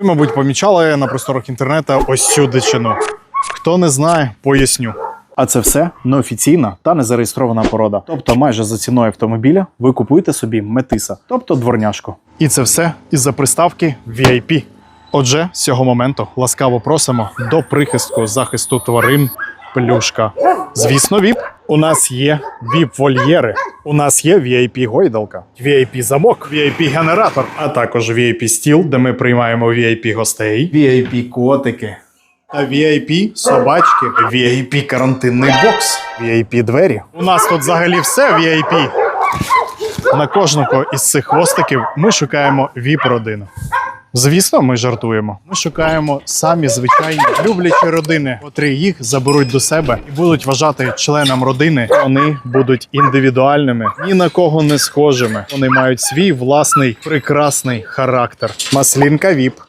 Ви, мабуть, помічали на просторах інтернету ось цю дичину. Хто не знає, поясню. А це все неофіційна та незареєстрована порода. Тобто, майже за ціною автомобіля ви купуєте собі метиса, тобто дворняшку. І це все із-за приставки VIP. Отже, з цього моменту ласкаво просимо до прихистку захисту тварин плюшка. Звісно, VIP. У нас є VIP-вольєри, у нас є VIP-гойдалка, VIP-замок, VIP-генератор, а також VIP-стіл, де ми приймаємо VIP-гостей, VIP-котики. Та VIP собачки, VIP карантинний бокс, VIP двері. У нас тут взагалі все VIP. На кожного із цих хвостиків ми шукаємо VIP родину. Звісно, ми жартуємо. Ми шукаємо самі звичайні люблячі родини, котрі їх заберуть до себе і будуть вважати членом родини. Вони будуть індивідуальними, ні на кого не схожими. Вони мають свій власний прекрасний характер. Маслінка ВІП.